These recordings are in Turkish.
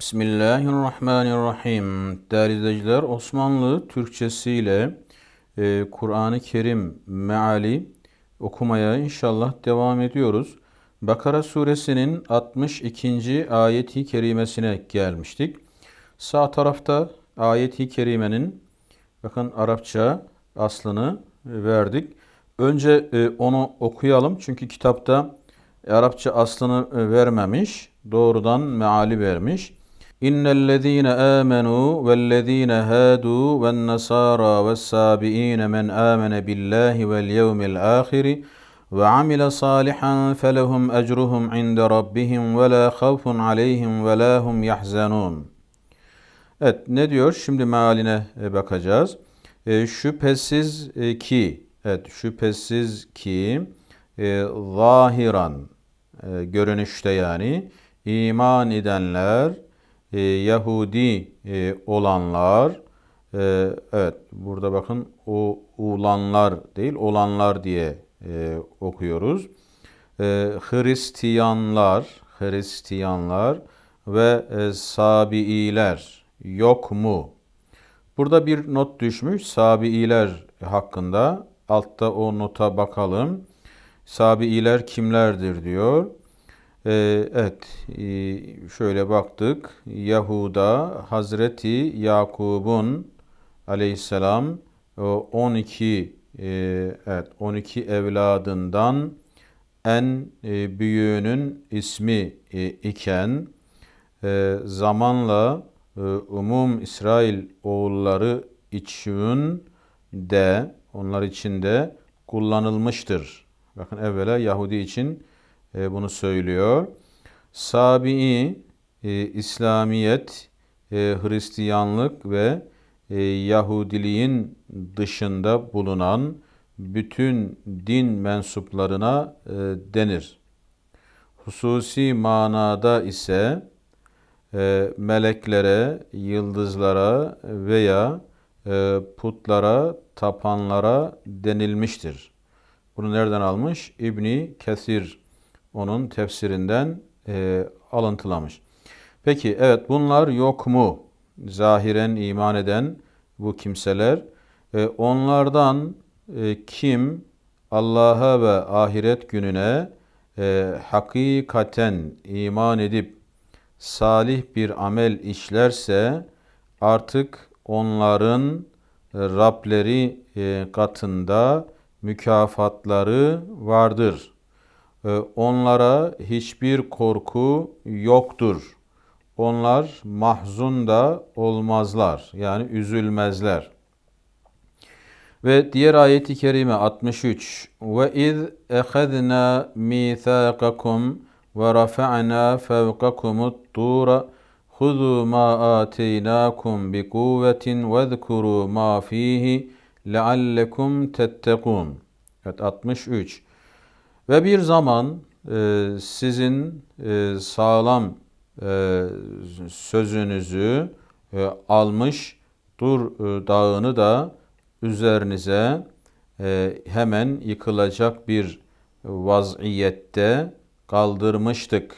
Bismillahirrahmanirrahim. Değerli izleyiciler, Osmanlı Türkçesiyle e, Kur'an-ı Kerim meali okumaya inşallah devam ediyoruz. Bakara suresinin 62. ayeti kerimesine gelmiştik. Sağ tarafta ayeti kerimenin bakın Arapça aslını verdik. Önce e, onu okuyalım çünkü kitapta Arapça aslını e, vermemiş, doğrudan meali vermiş. Hâdû vennasârâ vessabiîne men âmene billâhi vel yevmil âhiri ve amile salihan felehum ecruhum inde rabbihim ve la havfun aleyhim ve la hum yahzanun. Evet ne diyor? Şimdi mealine e, bakacağız. E, şüphesiz e, ki, evet şüphesiz ki e, zahiran e, görünüşte yani iman edenler, e, Yahudi e, olanlar, e, evet burada bakın o olanlar değil olanlar diye e, okuyoruz. E, Hristiyanlar, Hristiyanlar ve e, Sabiiler yok mu? Burada bir not düşmüş Sabiiler hakkında. Altta o nota bakalım. Sabiiler kimlerdir diyor. Ee, evet, e, şöyle baktık. Yahuda Hazreti Yakub'un aleyhisselam 12 e, evet 12 evladından en büyüğünün ismi iken zamanla umum İsrail oğulları için de onlar için de kullanılmıştır. Bakın evvela Yahudi için e, bunu söylüyor. Sabi'i e, İslamiyet, e, Hristiyanlık ve e, Yahudiliğin dışında bulunan bütün din mensuplarına e, denir. Hususi manada ise e, meleklere, yıldızlara veya e, putlara, tapanlara denilmiştir. Bunu nereden almış? İbni Kesir onun tefsirinden e, alıntılamış. Peki evet bunlar yok mu? Zahiren iman eden bu kimseler. E, onlardan e, kim Allah'a ve ahiret gününe e, hakikaten iman edip salih bir amel işlerse artık onların Rableri e, katında mükafatları vardır. Ee, onlara hiçbir korku yoktur. Onlar mahzun da olmazlar. Yani üzülmezler. Ve diğer ayeti kerime 63. Ve iz ehezna mithaqakum ve rafa'na fevqakumut tura ateynakum bi kuvvetin ve zkuru ma fihi leallekum tettekun. Evet 63. Ve bir zaman e, sizin e, sağlam e, sözünüzü e, almış dur e, dağını da üzerinize e, hemen yıkılacak bir vaziyette kaldırmıştık.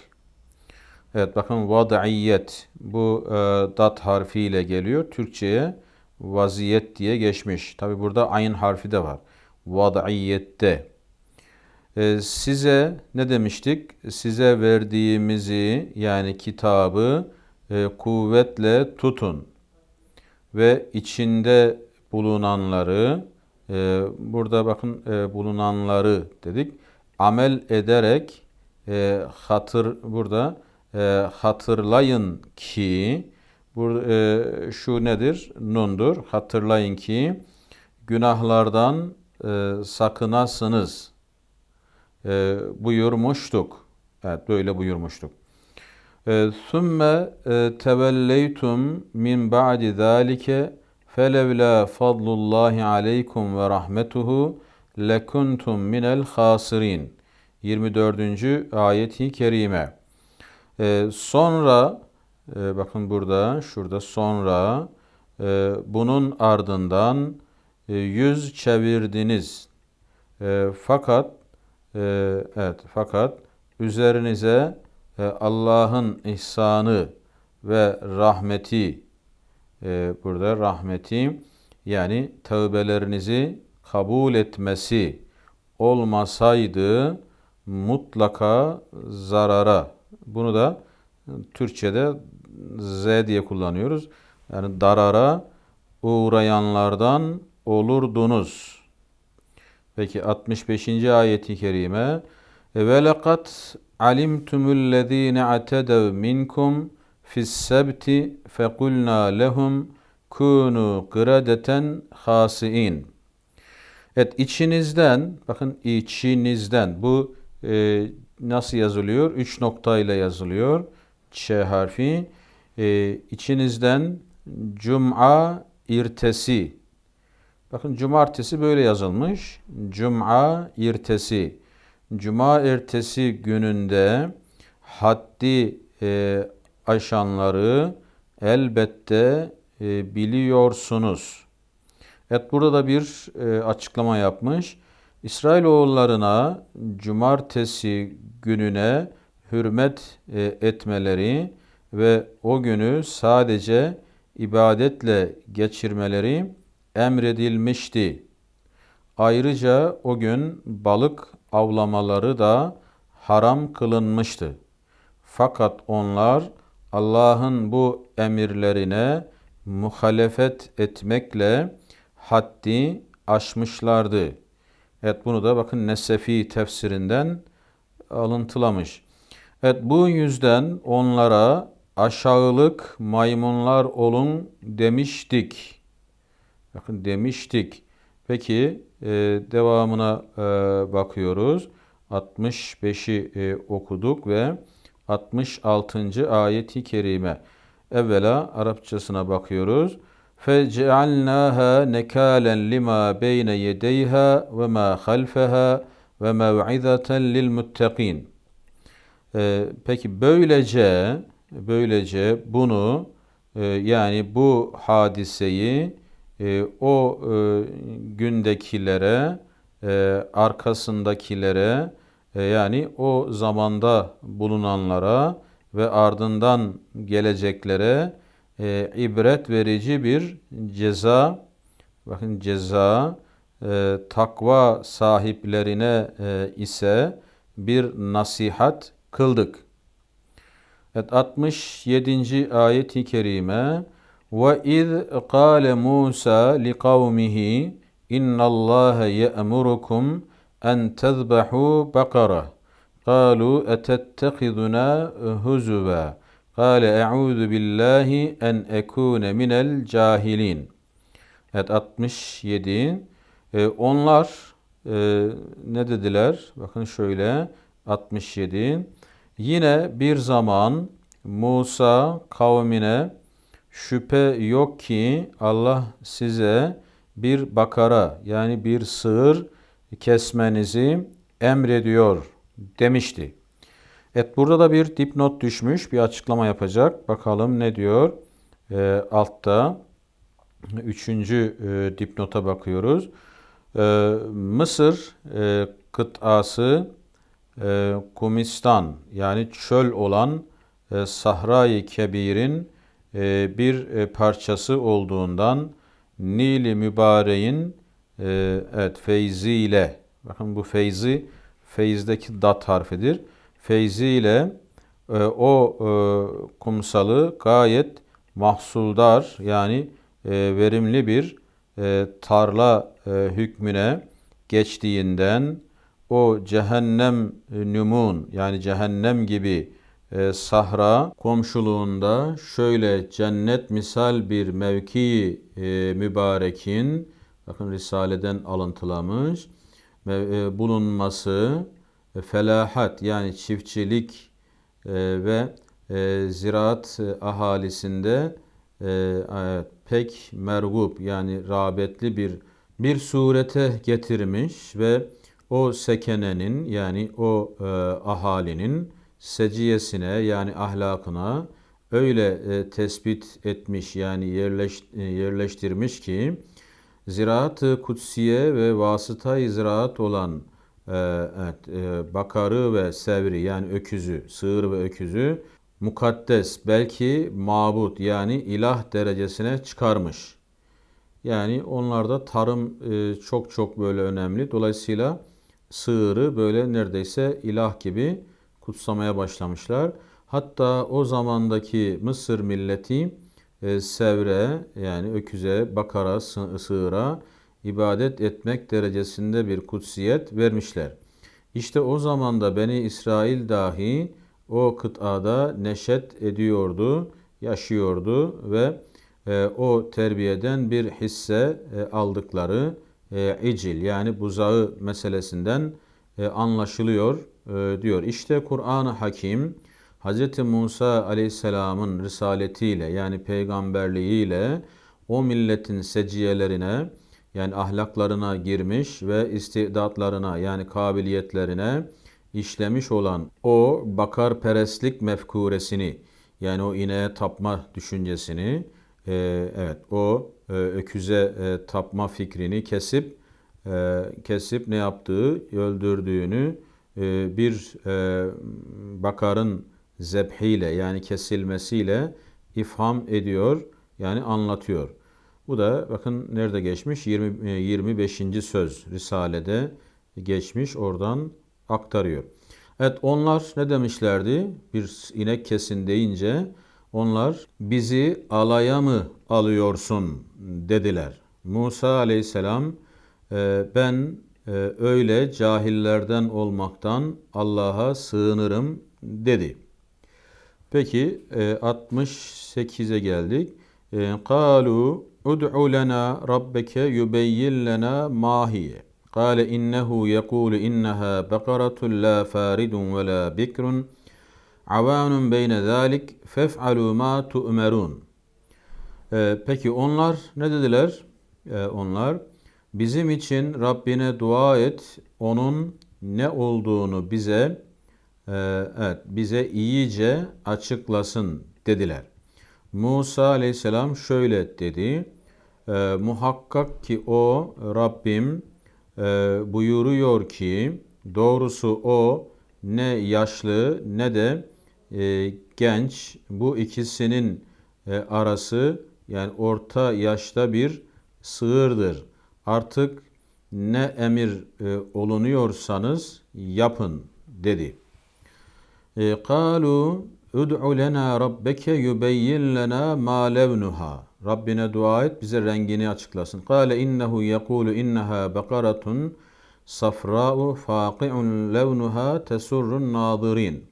Evet bakın vadiyet bu e, dat harfiyle geliyor. Türkçe'ye vaziyet diye geçmiş. Tabi burada ayın harfi de var. Vadiyette. E, size ne demiştik? Size verdiğimizi yani kitabı e, kuvvetle tutun ve içinde bulunanları e, burada bakın e, bulunanları dedik amel ederek hatır burada hatırlayın ki bu şu nedir? Nundur. Hatırlayın ki günahlardan sakınasınız e, buyurmuştuk. Evet böyle buyurmuştuk. Ee, Sümme e, tevelleytum min ba'di zalike felevla fadlullahi aleykum ve rahmetuhu lekuntum minel hasirin. 24. ayeti kerime. E, sonra e, bakın burada şurada sonra e, bunun ardından e, yüz çevirdiniz. E, fakat e, evet fakat üzerinize e, Allah'ın ihsanı ve rahmeti e, burada rahmeti yani tövbelerinizi kabul etmesi olmasaydı mutlaka zarara bunu da Türkçe'de z diye kullanıyoruz. Yani darara uğrayanlardan olurdunuz. Peki 65. ayeti kerime ve lekad alimtumullezine atedev minkum fis-sebti fekulna lehum kunu kıradeten hasiin. Evet içinizden bakın içinizden bu e, nasıl yazılıyor? Üç noktayla yazılıyor. Ç harfi. E, içinizden cuma irtesi. Bakın cumartesi böyle yazılmış. Cuma irtesi. Cuma ertesi gününde haddi e, aşanları elbette e, biliyorsunuz. Evet burada da bir e, açıklama yapmış. İsrailoğullarına cumartesi gününe hürmet e, etmeleri ve o günü sadece ibadetle geçirmeleri emredilmişti. Ayrıca o gün balık avlamaları da haram kılınmıştı. Fakat onlar Allah'ın bu emirlerine muhalefet etmekle haddi aşmışlardı. Evet bunu da bakın Nesefi tefsirinden alıntılamış. Evet bu yüzden onlara aşağılık maymunlar olun demiştik. Bakın demiştik. Peki e, devamına e, bakıyoruz. 65'i e, okuduk ve 66. ayeti kerime. Evvela Arapçasına bakıyoruz. فَجَعَلْنَاهَا نَكَالًا لِمَا بَيْنَ يَدَيْهَا وَمَا خَلْفَهَا وَمَوْعِظَةً لِلْمُتَّقِينَ ee, Peki böylece böylece bunu e, yani bu hadiseyi e, o e, gündekilere e, arkasındakilere e, yani o zamanda bulunanlara ve ardından geleceklere e, ibret verici bir ceza bakın ceza e, takva sahiplerine e, ise bir nasihat kıldık. Evet 67. ayet-i kerime ve iz qale Musa li kavmihi inna Allah ye'murukum en tezbahu bakara. قالوا أتتخذنا هزوا قال أعوذ بالله أن أكون من الجاهلين Evet 67 ee, onlar e, ne dediler? Bakın şöyle 67 Yine bir zaman Musa kavmine şüphe yok ki Allah size bir bakara yani bir sığır kesmenizi emrediyor demişti. Evet burada da bir dipnot düşmüş. Bir açıklama yapacak. Bakalım ne diyor? E, altta üçüncü e, dipnota bakıyoruz. E, Mısır e, kıtası e, Kumistan yani çöl olan e, Sahra-i Kebir'in bir e, parçası olduğundan Nil-i Mübareğin e, evet feyziyle bakın bu feyzi feyzdeki dat harfidir. Feyzi ile e, o e, kumsalı gayet mahsuldar yani e, verimli bir e, tarla e, hükmüne geçtiğinden o cehennem e, nümun yani cehennem gibi e, sahra komşuluğunda şöyle cennet misal bir mevki e, mübarekin bakın Risale'den alıntılamış e, bulunması e, felahat yani çiftçilik e, ve ziraat ahalisinde pek mergub yani rağbetli bir bir surete getirmiş ve o sekenenin yani o ahalinin seciyesine yani ahlakına öyle tespit etmiş yani yerleş, yerleştirmiş ki ziraat-ı kutsiye ve vasıta-i ziraat olan e, evet, e, bakarı ve sevri yani öküzü, sığır ve öküzü mukaddes belki mabut yani ilah derecesine çıkarmış. Yani onlarda tarım e, çok çok böyle önemli. Dolayısıyla sığırı böyle neredeyse ilah gibi kutsamaya başlamışlar. Hatta o zamandaki Mısır milleti e, sevre yani öküze, bakara, sı- sığıra ibadet etmek derecesinde bir kutsiyet vermişler. İşte o zaman da Beni İsrail dahi o kıtada neşet ediyordu, yaşıyordu ve e, o terbiyeden bir hisse e, aldıkları e, icil yani buzağı meselesinden e, anlaşılıyor diyor. İşte Kur'an-ı Hakim Hz. Musa Aleyhisselam'ın risaletiyle yani peygamberliğiyle o milletin seciyelerine yani ahlaklarına girmiş ve istidatlarına yani kabiliyetlerine işlemiş olan o bakar perestlik mefkuresini yani o ineğe tapma düşüncesini e, evet o e, öküze e, tapma fikrini kesip e, kesip ne yaptığı öldürdüğünü e, bir e, bakarın zebhiyle yani kesilmesiyle ifham ediyor yani anlatıyor. Bu da bakın nerede geçmiş? 20, e, 25. söz Risale'de geçmiş oradan aktarıyor. Evet onlar ne demişlerdi? Bir inek kesin deyince onlar bizi alaya mı alıyorsun dediler. Musa aleyhisselam e, ben e, öyle cahillerden olmaktan Allah'a sığınırım dedi. Peki e, 68'e geldik. E, Kalu ud'u lena rabbeke yubeyyin lena ma hiye. Kale innehu yekulu inneha bakaratun la faridun ve la bikrun avanun beyne zalik fef'alu ma tu'merun. E, peki onlar ne dediler? Onlar bizim için Rabbine dua et, onun ne olduğunu bize e, evet bize iyice açıklasın dediler. Musa aleyhisselam şöyle dedi. E, muhakkak ki o Rabbim e, buyuruyor ki doğrusu o ne yaşlı ne de e, genç bu ikisinin e, arası yani orta yaşta bir sığırdır artık ne emir e, olunuyorsanız yapın dedi. E, kalu ud'u lena rabbeke yubeyyin lena ma levnuha. Rabbine dua et bize rengini açıklasın. Kale innehu yekulu inneha bakaratun safra'u faqi'un levnuha tesurrun nazirin.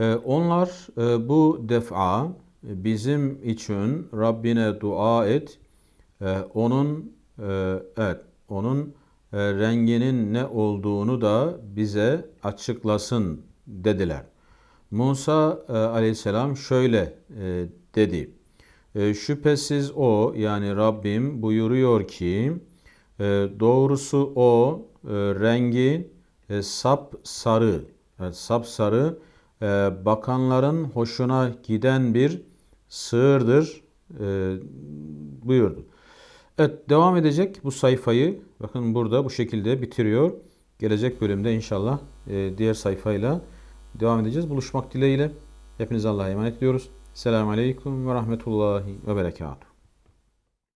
E, onlar e, bu defa bizim için Rabbine dua et. E, onun evet onun e, renginin ne olduğunu da bize açıklasın dediler. Musa e, aleyhisselam şöyle e, dedi. Şüphesiz o yani Rabbim buyuruyor ki doğrusu o rengi sap sarı evet, sap sarı bakanların hoşuna giden bir sığırdır buyurdu. Evet devam edecek bu sayfayı bakın burada bu şekilde bitiriyor. Gelecek bölümde inşallah e, diğer sayfayla devam edeceğiz. Buluşmak dileğiyle. Hepinize Allah'a emanet ediyoruz. Selamun Aleyküm ve Rahmetullahi ve Berekatuhu.